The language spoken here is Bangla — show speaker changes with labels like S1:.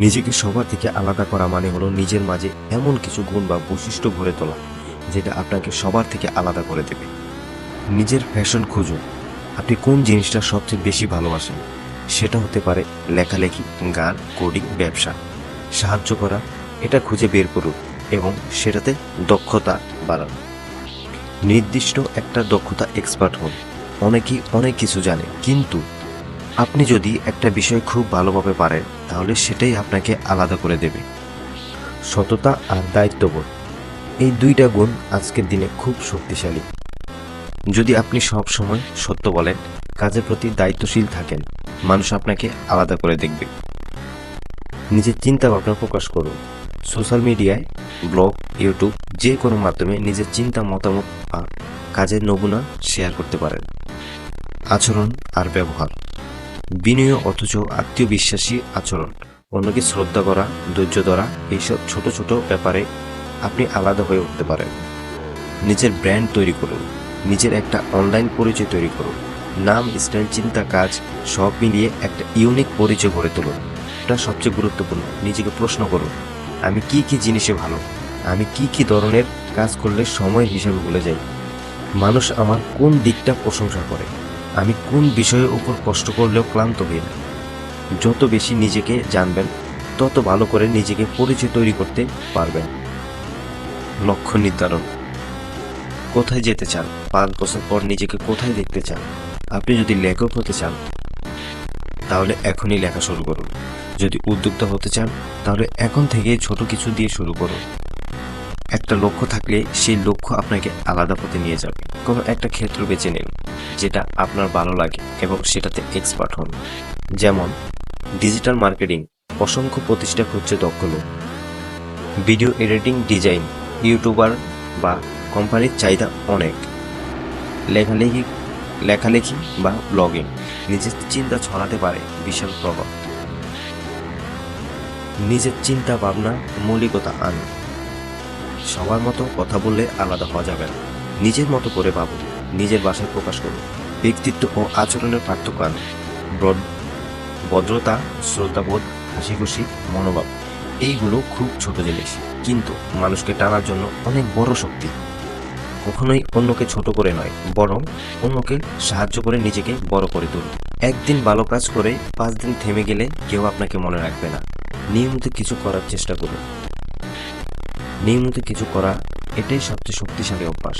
S1: নিজেকে সবার থেকে আলাদা করা মানে হলো নিজের মাঝে এমন কিছু গুণ বা বৈশিষ্ট্য গড়ে তোলা, যেটা আপনাকে সবার থেকে আলাদা করে দেবে। নিজের ফ্যাশন খুঁজুন। আপনি কোন জিনিসটা সবচেয়ে বেশি ভালোবাসেন? সেটা হতে পারে লেখালেখি, গান, কোডিং, ব্যবসা। সাহায্য করা, এটা খুঁজে বের করুন এবং সেটাতে দক্ষতা বাড়ান। নির্দিষ্ট একটা দক্ষতা এক্সপার্ট হন। অনেকেই অনেক কিছু জানে, কিন্তু আপনি যদি একটা বিষয় খুব ভালোভাবে পারেন, তাহলে সেটাই আপনাকে আলাদা করে দেবে। সততা আর দায়িত্ববোধ, এই দুইটা গুণ আজকের দিনে খুব শক্তিশালী। যদি আপনি সব সময় সত্য বলেন, কাজের প্রতি দায়িত্বশীল থাকেন, মানুষ আপনাকে আলাদা করে দেখবে। নিজের চিন্তা ভাবনা প্রকাশ করুন। সোশ্যাল মিডিয়ায়, ব্লগ, ইউটিউব, যে কোনো মাধ্যমে নিজের চিন্তা, মতামত আর কাজের নমুনা শেয়ার করতে পারেন। আচরণ আর ব্যবহার। বিনয় অথচ আত্মীয় বিশ্বাসী আচরণ। অন্যকে শ্রদ্ধা করা, ধৈর্য ধরা, এইসব ছোট ছোট ব্যাপারে আপনি আলাদা হয়ে উঠতে পারেন। নিজের ব্র্যান্ড তৈরি করুন, নিজের একটা অনলাইন পরিচয় তৈরি করুন, নাম, স্টাইল, চিন্তা, কাজ সব মিলিয়ে একটা ইউনিক পরিচয় গড়ে তুলুন। এটা সবচেয়ে গুরুত্বপূর্ণ। নিজেকে প্রশ্ন করুন, আমি কি কি জিনিসে ভালো? আমি কি কি ধরনের কাজ করলে সময় হিসেবে ভুলে যাই? মানুষ আমার কোন দিকটা প্রশংসা করে? আমি কোন বিষয়ের উপর কষ্ট করলেও ক্লান্ত হই না। যত বেশি নিজেকে জানবেন, তত ভালো করে নিজেকে পরিচয় তৈরি করতে পারবেন। লক্ষ্য নির্ধারণ। কোথায় যেতে চান? পাঁচ বছর পর নিজেকে কোথায় দেখতে চান? আপনি যদি লেখক হতে চান, তাহলে এখনই লেখা শুরু করুন। যদি উদ্যোক্তা হতে চান, তাহলে এখন থেকে ছোট কিছু দিয়ে শুরু করুন। একটা লক্ষ্য থাকলে সেই লক্ষ্য আপনাকে আলাদা পথে নিয়ে যাবে। কোনো একটা ক্ষেত্র বেছে নিন, যেটা আপনার ভালো লাগে এবং সেটাতে এক্সপার্ট হন। যেমন ডিজিটাল মার্কেটিং অসংখ্য প্রতিষ্ঠা খুঁজছে দক্ষ লোক। ভিডিও এডিটিং ডিজাইন ইউটিউবার বা কোম্পানির চাহিদা অনেক। লেখালেখি লেখালেখি বা ব্লগিং নিজের চিন্তা ছড়াতে পারে বিশাল প্রভাব। নিজের চিন্তা ভাবনা মৌলিকতা আনুন সবার মতো কথা বললে আলাদা হওয়া যাবে না। নিজের মতো করে ভাবুন নিজের ভাষায় প্রকাশ করুন ব্যক্তিত্ব ও আচরণের পার্থক্য আনুন ভদ্রতা, শ্রদ্ধাবোধ হাসি খুশি মনোভাব, এইগুলো খুব ছোট জিনিস কিন্তু মানুষকে টানার জন্য অনেক বড় শক্তি। কখনোই অন্যকে ছোট করে নয়, বরং অন্যকে সাহায্য করে নিজেকে বড় করে তুলুন একদিন ভালো কাজ করে পাঁচ দিন থেমে গেলে কেউ আপনাকে মনে রাখবে না। নিয়মিত কিছু করার চেষ্টা করুন। নিয়মিত কিছু করা এটাই সবচেয়ে শক্তিশালী অভ্যাস।